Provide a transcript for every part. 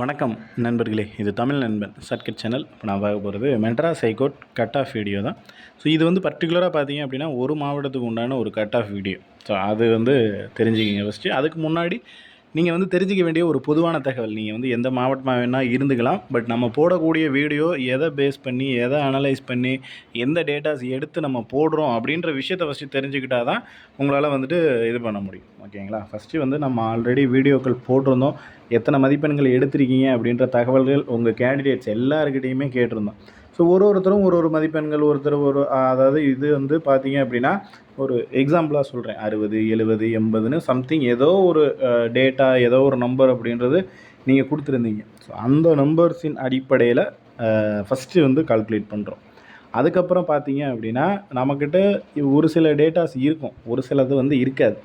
வணக்கம் நண்பர்களே இது தமிழ் நண்பன் சர்க்கிட் சேனல். இப்போ நான் பார்க்க போகிறது Madras high court cut off video தான். ஸோ இது வந்து பர்டிகுலராக பார்த்தீங்க அப்படின்னா ஒரு மாவட்டத்துக்கு உண்டான ஒரு கட் ஆஃப் வீடியோ. ஸோ அது வந்து தெரிஞ்சுக்கிங்க ஃபஸ்ட்டு அதுக்கு முன்னாடி நீங்கள் வந்து தெரிஞ்சிக்க வேண்டிய ஒரு பொதுவான தகவல். நீங்கள் வந்து எந்த மாவட்டமாக வேணால் இருந்துக்கலாம். பட் நம்ம போடக்கூடிய வீடியோ எதை பேஸ் பண்ணி எதை அனலைஸ் பண்ணி எந்த டேட்டாஸ் எடுத்து நம்ம போடுறோம் அப்படின்ற விஷயத்தை ஃபஸ்ட்டு தெரிஞ்சுக்கிட்டால் தான் உங்களால் வந்துட்டு இது பண்ண முடியும். ஓகேங்களா ஃபஸ்ட்டு வந்து நம்ம ஆல்ரெடி வீடியோக்கள் போட்டிருந்தோம். எத்தனை மதிப்பெண்கள் எடுத்திருக்கீங்க அப்படின்ற தகவல்கள் உங்கள் கேண்டிடேட்ஸ் எல்லாருக்கிட்டேயுமே கேட்டிருந்தோம். ஸோ ஒரு ஒருத்தரும் ஒரு ஒரு மதிப்பெண்கள் ஒருத்தர் ஒரு அதாவது இது வந்து பார்த்தீங்க அப்படின்னா ஒரு எக்ஸாம்பிளாக சொல்கிறேன் அறுபது எழுபது எண்பதுன்னு சம்திங் ஏதோ ஒரு டேட்டா ஏதோ ஒரு நம்பர் அப்படின்றது நீங்கள் கொடுத்துருந்தீங்க. ஸோ அந்த நம்பர்ஸின் அடிப்படையில் ஃபஸ்ட்டு வந்து கால்குலேட் பண்ணுறோம் அதுக்கப்புறம் பார்த்தீங்க அப்படின்னா நம்மக்கிட்ட ஒரு சில டேட்டாஸ் இருக்கும். ஒரு சிலது வந்து இருக்காது.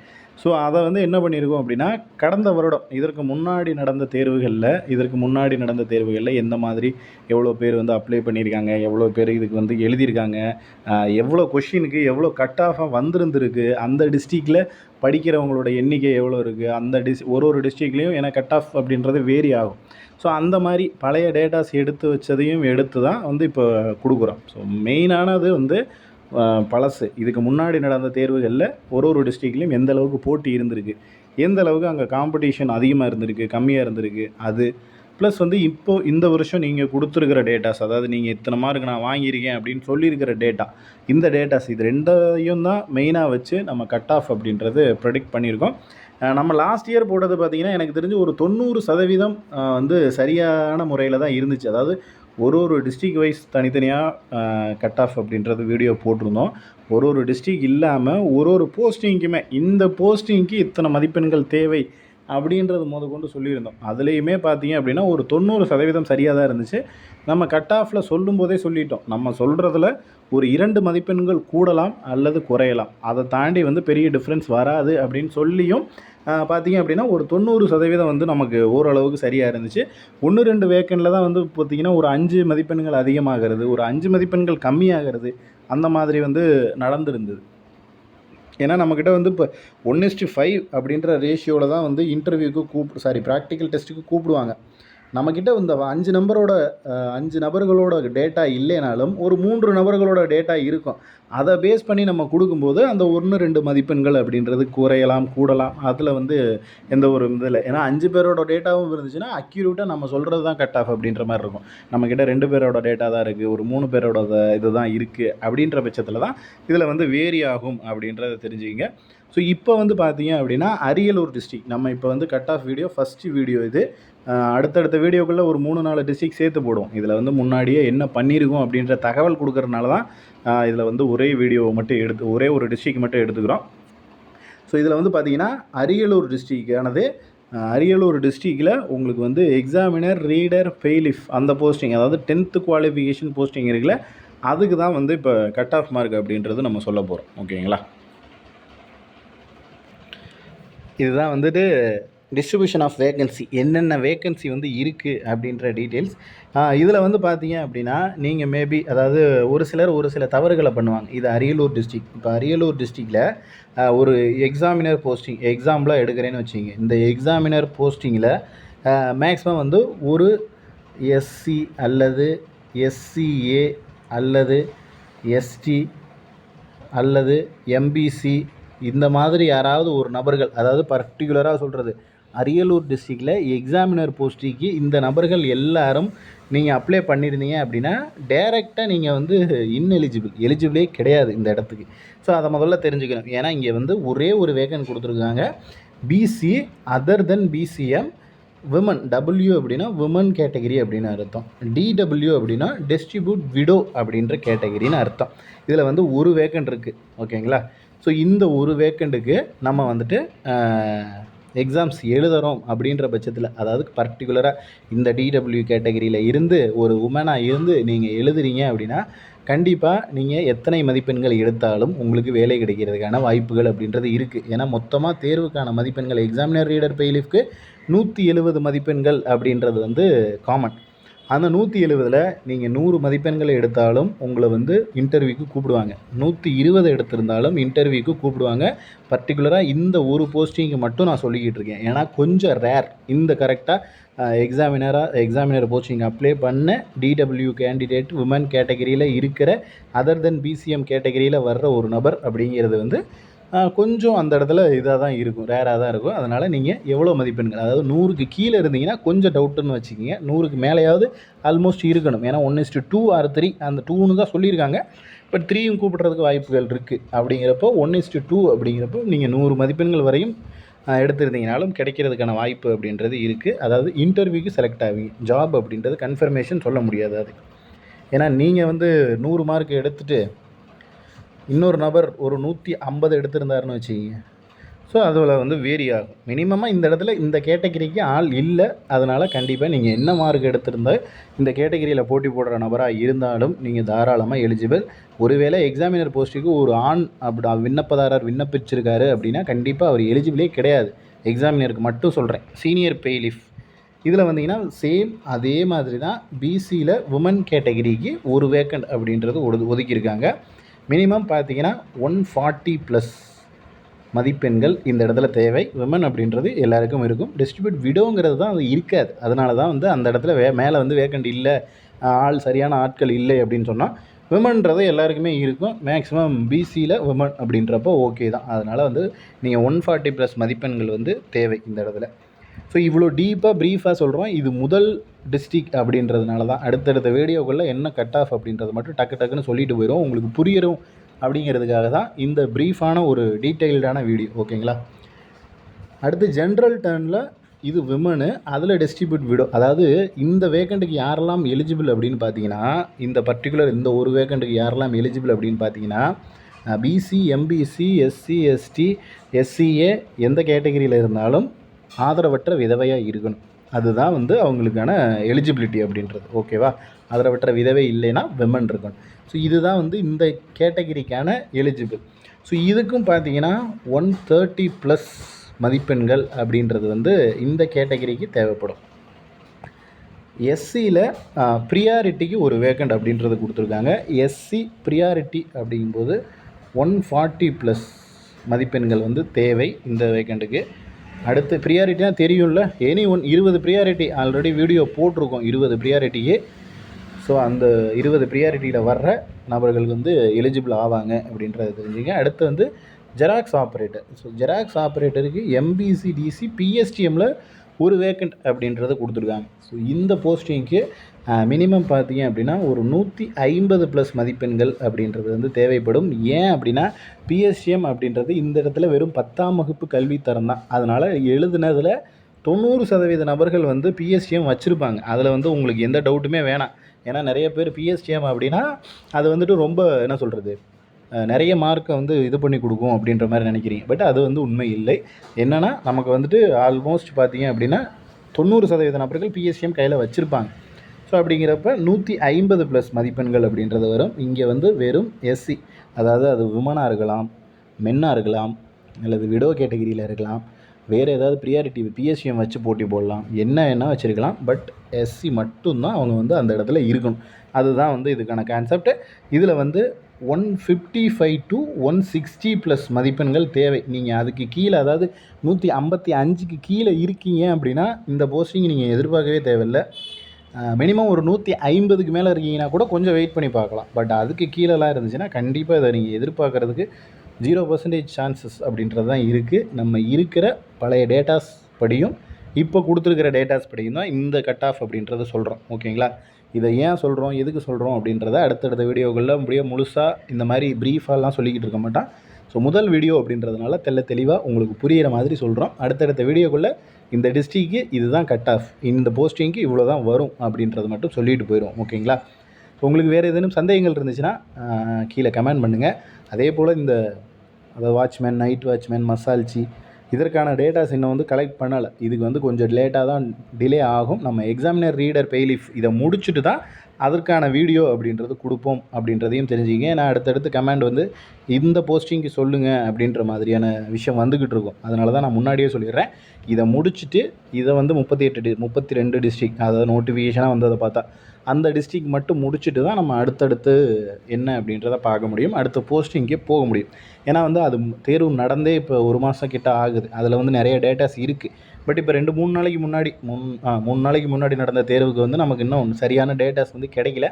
ஸோ அதை வந்து என்ன பண்ணியிருக்கோம் அப்படின்னா கடந்த வருடம் இதற்கு முன்னாடி நடந்த தேர்வுகளில் இதற்கு முன்னாடி நடந்த தேர்வுகளில் எந்த மாதிரி எவ்வளோ பேர் வந்து அப்ளை பண்ணியிருக்காங்க எவ்வளோ பேர் இதுக்கு வந்து எழுதியிருக்காங்க எவ்வளோ கொஷினுக்கு எவ்வளோ கட் ஆஃபாக வந்திருந்துருக்கு அந்த டிஸ்ட்ரிக்டில் படிக்கிறவங்களோட எண்ணிக்கை எவ்வளோ இருக்குது அந்த டிஸ் ஒரு ஒரு டிஸ்ட்ரிக்ட்லேயும் ஏன்னா கட் ஆஃப் அப்படின்றது வேரி ஆகும். ஸோ அந்த மாதிரி பழைய டேட்டாஸ் எடுத்து வச்சதையும் எடுத்து தான் வந்து இப்போ கொடுக்குறோம். ஸோ மெயினானது வந்து பழசு. இதுக்கு முன்னாடி நடந்த தேர்வுகளில் ஒரு ஒரு டிஸ்ட்ரிக்ட்லேயும் எந்த அளவுக்கு போட்டி இருந்திருக்கு எந்த அளவுக்கு அங்கே காம்படிஷன் அதிகமாக இருந்திருக்கு கம்மியாக இருந்திருக்கு அது. ப்ளஸ் வந்து இப்போ இந்த வருஷம் நீங்கள் கொடுத்துருக்கிற டேட்டாஸ் அதாவது நீங்கள் இத்தனை மார்க் நான் வாங்கியிருக்கேன் அப்படின்னு சொல்லியிருக்கிற டேட்டா இந்த டேட்டாஸ் இது ரெண்டையும் தான் மெயினாக வச்சு நம்ம கட் ஆஃப் அப்படின்றது ப்ரெடிக்ட் பண்ணியிருக்கோம். நம்ம லாஸ்ட் இயர் போட்டது பார்த்திங்கன்னா எனக்கு தெரிஞ்சு ஒரு தொண்ணூறு சதவீதம் வந்து சரியான முறையில் தான் இருந்துச்சு. அதாவது ஒரு ஒரு டிஸ்ட்ரிக் வைஸ் தனித்தனியாக கட் ஆஃப் அப்படின்றது வீடியோ போட்டிருந்தோம். ஒரு ஒரு டிஸ்ட்ரிக் இல்லாமல் ஒரு ஒரு போஸ்டிங்க்குமே இந்த போஸ்டிங்க்கு இத்தனை மதிப்பெண்கள் தேவை அப்படின்றது முத கொண்டு சொல்லியிருந்தோம். அதுலேயுமே பார்த்தீங்க அப்படின்னா ஒரு தொண்ணூறு சதவீதம் சரியாக தான் இருந்துச்சு. நம்ம கட் ஆஃபில் சொல்லும்போதே சொல்லிட்டோம். நம்ம சொல்கிறதுல ஒரு இரண்டு மதிப்பெண்கள் கூடலாம் அல்லது குறையலாம். அதை தாண்டி வந்து பெரிய டிஃப்ரென்ஸ் வராது அப்படின்னு சொல்லியும் பார்த்தீங்க அப்படின்னா ஒரு தொண்ணூறு சதவீதம் வந்து நமக்கு ஓரளவுக்கு சரியாக இருந்துச்சு. ஒன்று ரெண்டு வேக்கனில் தான் வந்து பார்த்திங்கன்னா ஒரு அஞ்சு மதிப்பெண்கள் அதிகமாகிறது ஒரு அஞ்சு மதிப்பெண்கள் கம்மியாகிறது அந்த மாதிரி வந்து நடந்திருந்தது. ஏன்னா நம்மக்கிட்ட வந்து இப்போ ஒன் இஸ்டு ஃபைவ் அப்படின்ற ரேஷியோவில் தான் வந்து இன்டர்வியூக்கு கூப்பிடு சாரி ப்ராக்டிக்கல் டெஸ்ட்டுக்கு கூப்பிடுவாங்க. நம்மக்கிட்ட இந்த அஞ்சு நம்பரோட அஞ்சு நபர்களோட டேட்டா இல்லைனாலும் ஒரு மூன்று நபர்களோட டேட்டா இருக்கும். அதை பேஸ் பண்ணி நம்ம கொடுக்கும்போது அந்த ஒன்று ரெண்டு மதிப்பெண்கள் அப்படின்றது குறையலாம் கூடலாம். அதில் வந்து எந்த ஒரு இதில் ஏன்னா அஞ்சு பேரோட டேட்டாவும் இருந்துச்சுன்னா அக்யூரேட்டாக நம்ம சொல்கிறது தான் கட் ஆஃப் அப்படின்ற மாதிரி இருக்கும். நம்மக்கிட்ட ரெண்டு பேரோட டேட்டா தான் இருக்குது ஒரு மூணு பேரோட இது தான் இருக்குது அப்படின்ற பட்சத்தில் தான் இதில் வந்து வேரி ஆகும் அப்படின்றத தெரிஞ்சுக்கிங்க. ஸோ இப்போ வந்து பார்த்தீங்க அப்படின்னா அரியலூர் டிஸ்ட்ரிக் நம்ம இப்போ வந்து cut off video first video இது. அடுத்தடுத்த வீடியோக்குள்ளே ஒரு மூணு நாலு டிஸ்ட்ரிக் சேர்த்து போடுவோம். இதில் வந்து முன்னாடியே என்ன பண்ணியிருக்கோம் அப்படின்ற தகவல் கொடுக்கறனால தான் இதில் வந்து ஒரே வீடியோவை மட்டும் எடுத்து ஒரே ஒரு டிஸ்ட்ரிக் மட்டும் எடுத்துக்கிறோம். ஸோ இதில் வந்து பார்த்தீங்கன்னா அரியலூர் டிஸ்ட்ரிக்டானது அரியலூர் டிஸ்ட்ரிக்டில் உங்களுக்கு வந்து எக்ஸாமினர் ரீடர் ஃபெயிலிஃப் அந்த போஸ்டிங் அதாவது டென்த்து குவாலிஃபிகேஷன் போஸ்டிங் இருக்குல்ல அதுக்கு தான் வந்து இப்போ கட் ஆஃப் மார்க் அப்படின்றது நம்ம சொல்ல போகிறோம் ஓகேங்களா இதுதான் வந்துட்டு டிஸ்ட்ரிபியூஷன் ஆஃப் வேகன்சி என்னென்ன வேகன்சி வந்து இருக்குது அப்படின்ற டீட்டெயில்ஸ் இதில் வந்து பார்த்தீங்க அப்படின்னா நீங்கள் மேபி அதாவது ஒரு சிலர் ஒரு சில தவறுகளை பண்ணுவாங்க. இது அரியலூர் டிஸ்ட்ரிக் இப்போ அரியலூர் டிஸ்ட்ரிக்டில் ஒரு எக்ஸாமினர் போஸ்டிங் எக்ஸாம்பிளாக எடுக்கிறேன்னு வச்சுங்க. இந்த எக்ஸாமினர் போஸ்டிங்கில் மேக்ஸிமம் வந்து ஒரு எஸ்சி அல்லது எஸ்சிஏ அல்லது எஸ்டி அல்லது எம்பிசி இந்த மாதிரி யாராவது ஒரு நபர்கள் அதாவது பர்டிகுலராக சொல்கிறது அரியலூர் டிஸ்ட்ரிக்டில் எக்ஸாமினர் போஸ்டிக்கு இந்த நபர்கள் எல்லாரும் நீங்கள் அப்ளை பண்ணியிருந்தீங்க அப்படின்னா டேரெக்டாக நீங்கள் வந்து இன்எலிஜிபிள் எலிஜிபிளே கிடையாது இந்த இடத்துக்கு. ஸோ அதை முதல்ல தெரிஞ்சுக்கணும். ஏன்னா இங்கே வந்து ஒரே ஒரு வேகன் கொடுத்துருக்காங்க. BC other then BCM women W அப்படின்னா விமன் கேட்டகரி அப்படின்னு அர்த்தம். டிடபிள்யூ அப்படின்னா டிஸ்ட்ரிபியூட் விடோ அப்படின்ற கேட்டகரின்னு அர்த்தம். இதில் வந்து ஒரு வேக்கண்ட் இருக்குது ஓகேங்களா ஸோ இந்த ஒரு வேக்கண்ட்டுக்கு நம்ம வந்துட்டு எக்ஸாம்ஸ் எழுதுகிறோம் அப்படின்ற பட்சத்தில் அதாவது பர்டிகுலராக இந்த டிடபிள்யூ கேட்டகரியில் இருந்து ஒரு உமனாக இருந்து நீங்கள் எழுதுறீங்க அப்படின்னா கண்டிப்பாக நீங்கள் எத்தனை மதிப்பெண்கள் எடுத்தாலும் உங்களுக்கு வேலை கிடைக்கிறதுக்கான வாய்ப்புகள் அப்படின்றது இருக்குது ஏன்னா மொத்தமாக தேர்வுக்கான மதிப்பெண்கள் எக்ஸாமினர் ரீடர் பெய்லிஃப்க்கு நூற்றி எழுபது மதிப்பெண்கள் அப்படின்றது வந்து காமன் அந்த நூற்றி எழுபதில் நீங்கள் நூறு மதிப்பெண்களை எடுத்தாலும் உங்களை வந்து இன்டர்வியூக்கு கூப்பிடுவாங்க. நூற்றி இருபது எடுத்திருந்தாலும் இன்டர்வியூக்கு கூப்பிடுவாங்க. பர்டிகுலராக இந்த ஒரு போஸ்டிங்க்கு மட்டும் நான் சொல்லிக்கிட்டு இருக்கேன். ஏன்னா கொஞ்சம் ரேர் இந்த கரெக்டாக எக்ஸாமினராக எக்ஸாமினர் போஸ்டிங் அப்ளை பண்ண டிடபிள்யூ கேண்டிடேட் உமன் கேட்டகரியில் இருக்கிற அதர் தென் பிசிஎம் கேட்டகரியில் வர்ற ஒரு நபர் அப்படிங்கிறது வந்து கொஞ்சம் அந்த இடத்துல இதாக தான் இருக்கும் ரேராக தான் இருக்கும். அதனால் நீங்கள் எவ்வளோ மதிப்பெண்கள் அதாவது நூறுக்கு கீழே இருந்தீங்கன்னா கொஞ்சம் டவுட்டுன்னு வச்சுக்கிங்க. நூறுக்கு மேலேயாவது ஆல்மோஸ்ட் இருக்கணும். ஏன்னா one is to two or three அந்த டூன்னு தான் சொல்லியிருக்காங்க. பட் த்ரீயும் கூப்பிட்றதுக்கு வாய்ப்புகள் இருக்குது அப்படிங்கிறப்போ ஒன் இஸ்டு டூ அப்படிங்கிறப்போ நீங்கள் நூறு மதிப்பெண்கள் வரையும் எடுத்திருந்தீங்கனாலும் கிடைக்கிறதுக்கான வாய்ப்பு அப்படின்றது இருக்குது அதாவது இன்டர்வியூக்கு செலக்ட் ஆவீங்க. ஜாப் அப்படின்றது கன்ஃபர்மேஷன் சொல்ல முடியாது அது ஏன்னா நீங்கள் வந்து நூறு மார்க் எடுத்துகிட்டு இன்னொரு நபர் ஒரு நூற்றி ஐம்பது எடுத்திருந்தாருன்னு வச்சுக்கிங்க. ஸோ அதில் வந்து வேரி ஆகும். மினிமமாக இந்த இடத்துல இந்த கேட்டகிரிக்கு ஆள் இல்லை. அதனால் கண்டிப்பாக நீங்கள் என்ன மார்க் எடுத்திருந்தால் இந்த கேட்டகிரியில் போட்டி போடுற நபராக இருந்தாலும் நீங்கள் தாராளமாக எலிஜிபிள் ஒருவேளை எக்ஸாமினர் போஸ்ட்டுக்கு ஒரு ஆண் அப்படி விண்ணப்பதாரர் விண்ணப்பிச்சிருக்காரு அப்படின்னா கண்டிப்பாக அவர் எலிஜிபிளே கிடையாது. எக்ஸாமினருக்கு மட்டும் சொல்கிறேன் சீனியர் பெய்லிஃப் இதில் வந்தீங்கன்னா சேம் அதே மாதிரி தான் பிசியில் உமன் கேட்டகிரிக்கு ஒரு வேக்கண்ட் அப்படின்றது ஒது ஒதுக்கியிருக்காங்க. மினிமம் பார்த்தீங்கன்னா ஒன் ஃபார்ட்டி ப்ளஸ் மதிப்பெண்கள் இந்த இடத்துல தேவை. விமன் அப்படின்றது எல்லாருக்கும் இருக்கும். டிஸ்ட்ரிபியூட் விடோங்கிறது தான் அது இருக்காது. அதனால தான் வந்து அந்த இடத்துல வே மேலே வந்து வேக்கண்ட் இல்லை ஆள் சரியான ஆட்கள் இல்லை அப்படின்னு சொன்னால் விமன்றது எல்லாருக்குமே இருக்கும். மேக்ஸிமம் பிசியில் விமன் அப்படின்றப்போ ஓகே தான். அதனால் வந்து நீங்கள் ஒன் ஃபார்ட்டி ப்ளஸ் மதிப்பெண்கள் வந்து தேவை இந்த இடத்துல. ஸோ இவ்வளோ டீப்பாக ப்ரீஃபாக சொல்கிறோம் இது முதல் டிஸ்ட்ரிக் அப்படின்றதுனால தான் அடுத்தடுத்த வீடியோக்குள்ளே என்ன கட் ஆஃப் அப்படின்றது மட்டும் டக்கு டக்குன்னு சொல்லிட்டு போயிடும் உங்களுக்கு புரியணும் அப்படிங்கிறதுக்காக தான் இந்த ப்ரீஃபான ஒரு டீட்டெயில்டான வீடியோ ஓகேங்களா? அடுத்து ஜென்ரல் டேர்னில் இது விமனு அதில் டிஸ்ட்ரிபியூட் விடோ அதாவது இந்த வேக்கண்ட்டுக்கு யாரெல்லாம் எலிஜிபிள் அப்படின்னு பார்த்தீங்கன்னா இந்த பர்டிகுலர் இந்த ஒரு வேக்கண்ட்டுக்கு யாரெல்லாம் எலிஜிபிள் அப்படின்னு பார்த்தீங்கன்னா BC MBC SC ST SCA எந்த கேட்டகரியில் இருந்தாலும் ஆதரவற்ற விதவையாக இருக்கணும். அதுதான் வந்து அவங்களுக்கான எலிஜிபிலிட்டி அப்படின்றது. ஓகேவா அதில் விட்டுற விதவை இல்லைன்னா விமன் இருக்கணும். ஸோ இதுதான் வந்து இந்த கேட்டகரிக்கான எலிஜிபிள் ஸோ இதுக்கும் பார்த்தீங்கன்னா ஒன் தேர்ட்டி ப்ளஸ் மதிப்பெண்கள் அப்படின்றது வந்து இந்த கேட்டகரிக்கு தேவைப்படும். எஸ்சியில் ப்ரியாரிட்டிக்கு ஒரு வேக்கண்ட் அப்படின்றது கொடுத்துருக்காங்க. எஸ்சி ப்ரியாரிட்டி அப்படிங்கும்போது ஒன் ஃபார்ட்டி ப்ளஸ் மதிப்பெண்கள் வந்து தேவை இந்த வேக்கண்ட்டுக்கு அடுத்து ப்ரியாரிட்டினா தெரியும்ல? எனி ஒன் இருபது ப்ரியாரிட்டி ஆல்ரெடி வீடியோ போட்டிருக்கோம். இருபது ப்ரியாரிட்டியே ஸோ அந்த இருபது ப்ரியாரிட்டியில் வர்ற நபர்கள் வந்து எலிஜிபிள் ஆவாங்க அப்படின்றத தெரிஞ்சுங்க. அடுத்து வந்து ஜெராக்ஸ் ஆப்ரேட்டர் ஸோ ஜெராக்ஸ் ஆப்ரேட்டருக்கு எம்பிசி டிசி பிஎஸ்டிஎம்மில் ஒரு வேக்கண்ட் அப்படின்றத கொடுத்துருக்காங்க. ஸோ இந்த போஸ்டிங்க்கு மினிமம் பார்த்தீங்க அப்படின்னா ஒரு நூற்றி ஐம்பது ப்ளஸ் மதிப்பெண்கள் அப்படின்றது வந்து தேவைப்படும். ஏன் அப்படின்னா பிஎஸ்சிஎம் அப்படின்றது இந்த இடத்துல வெறும் பத்தாம் வகுப்பு கல்வித்தரம் தான். அதனால் எழுதுனதில் தொண்ணூறு சதவீத நபர்கள் வந்து பிஎஸ்டிஎம் வச்சுருப்பாங்க. அதில் வந்து உங்களுக்கு எந்த டவுட்டுமே வேணாம். ஏன்னா நிறைய பேர் பிஎஸ்டிஎம் அப்படின்னா அது வந்துட்டு ரொம்ப என்ன சொல்கிறது நிறைய மார்க்கை வந்து இது பண்ணி கொடுக்கும் அப்படின்ற மாதிரி நினைக்கிறீங்க. பட் அது வந்து உண்மை இல்லை. என்னென்னா நமக்கு வந்துட்டு ஆல்மோஸ்ட் பார்த்தீங்க அப்படின்னா தொண்ணூறு சதவீத நபர்கள் பிஎஸ்சிஎம் கையில் வச்சுருப்பாங்க. ஸோ அப்படிங்கிறப்ப நூற்றி ஐம்பது ப்ளஸ் மதிப்பெண்கள் அப்படின்றது வரும். இங்கே வந்து வெறும் எஸ்சி அதாவது அது விமனாக இருக்கலாம் மென்னாக இருக்கலாம் அல்லது விடோ கேட்டகிரியில் இருக்கலாம். வேறு ஏதாவது ப்ரியாரிட்டி பிஎஸ்சிஎம் வச்சு போட்டி போடலாம். என்ன என்ன வச்சுருக்கலாம். பட் எஸ்சி மட்டும்தான் அவங்க வந்து அந்த இடத்துல இருக்கணும். அதுதான் வந்து இதுக்கான கான்செப்ட் இதில் வந்து one fifty five to one sixty plus மதிப்பெண்கள் தேவை. நீங்கள் அதுக்கு கீழே அதாவது நூற்றி ஐம்பத்தி அஞ்சுக்கு கீழே இருக்கீங்க அப்படின்னா இந்த போஸ்டிங் நீங்கள் எதிர்பார்க்கவே தேவையில்லை. மினிமம் ஒரு நூற்றி ஐம்பதுக்கு மேலே இருக்கீங்கன்னா கூட கொஞ்சம் வெயிட் பண்ணி பார்க்கலாம். பட் அதுக்கு கீழெலாம் இருந்துச்சுன்னா கண்டிப்பாக இதை நீங்கள் எதிர்பார்க்குறதுக்கு ஜீரோ பர்சன்டேஜ் சான்சஸ் அப்படின்றது தான் இருக்குது நம்ம இருக்கிற பழைய டேட்டாஸ் படியும் இப்போ கொடுத்துருக்கிற டேட்டாஸ் படியும் தான் இந்த கட் ஆஃப் அப்படின்றத சொல்கிறோம் ஓகேங்களா? இதை ஏன் சொல்கிறோம் எதுக்கு சொல்கிறோம் அப்படின்றத அடுத்தடுத்த வீடியோகளில் அப்படியே முழுசாக இந்த மாதிரி ப்ரீஃபாலாம் சொல்லிக்கிட்டு இருக்க மாட்டான் ஸோ முதல் வீடியோ அப்படின்றதுனால தெல்ல தெளிவாக உங்களுக்கு புரிகிற மாதிரி சொல்கிறோம் அடுத்தடுத்த வீடியோக்குள்ளே இந்த டிஸ்ட்ரிக்கு இதுதான் கட் ஆஃப் இந்த போஸ்டிங்க்கு இவ்வளோ தான் வரும் அப்படின்றது மட்டும் சொல்லிட்டு போயிடும் ஓகேங்களா? உங்களுக்கு வேறு ஏதேனும் சந்தேகங்கள் இருந்துச்சுன்னா கீழே கமெண்ட் பண்ணுங்கள் அதே போல் இந்த அதாவது வாட்ச்மேன் நைட் வாட்ச்மேன் மசால்ச்சி இதற்கான டேட்டாஸ் இன்னும் வந்து கலெக்ட் பண்ணலை. இதுக்கு வந்து கொஞ்சம் லேட்டாக தான் டிலே ஆகும். நம்ம எக்ஸாமினர் ரீடர் பெய்லிஃப் இதை முடிச்சுட்டு தான் அதற்கான வீடியோ அப்படின்றது கொடுப்போம் அப்படின்றதையும் தெரிஞ்சுக்கிங்க. ஏன்னா அடுத்தடுத்து கமெண்ட் வந்து இந்த போஸ்டிங்க்கு சொல்லுங்கள் அப்படின்ற மாதிரியான விஷயம் வந்துக்கிட்டு இருக்கும். அதனால தான் நான் முன்னாடியே சொல்லிடுறேன். இதை முடிச்சுட்டு இதை வந்து முப்பத்தி எட்டு டி முப்பத்தி ரெண்டு டிஸ்ட்ரிக் அதாவது நோட்டிஃபிகேஷனாக வந்ததை பார்த்தா அந்த டிஸ்ட்ரிக் மட்டும் முடிச்சுட்டு தான் நம்ம அடுத்தடுத்து என்ன அப்படின்றத பார்க்க முடியும். அடுத்த போஸ்டிங்கே போக முடியும். ஏன்னா வந்து அது தேர்வு நடந்தே இப்போ ஒரு மாதம் கிட்ட ஆகுது. அதில் வந்து நிறைய டேட்டாஸ் இருக்குது பட் இப்போ ரெண்டு மூணு நாளைக்கு முன்னாடி முன் ஆ மூணு நாளைக்கு முன்னாடி நடந்த தேர்வுக்கு வந்து நமக்கு இன்னும் சரியான டேட்டாஸ் வந்து கிடைக்கல.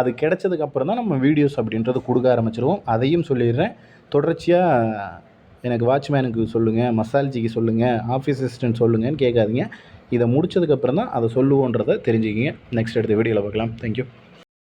அது கிடைச்சதுக்கப்புறம் தான் நம்ம வீடியோஸ் அப்படின்றது கொடுக்க ஆரம்பிச்சிருவோம். அதையும் சொல்லிடுறேன். தொடர்ச்சியாக எனக்கு வாட்ச்மேனுக்கு சொல்லுங்கள் மசால்ஜிக்கு சொல்லுங்கள் ஆஃபீஸ் அசிஸ்டன்ட் சொல்லுங்கன்னு கேட்காதீங்க. இதை முடிச்சதுக்கப்புறம் தான் அதை சொல்லுவோன்றதை தெரிஞ்சுக்கிங்க. நெக்ஸ்ட் எடுத்த வீடியோவில் பார்க்கலாம். தேங்க்யூ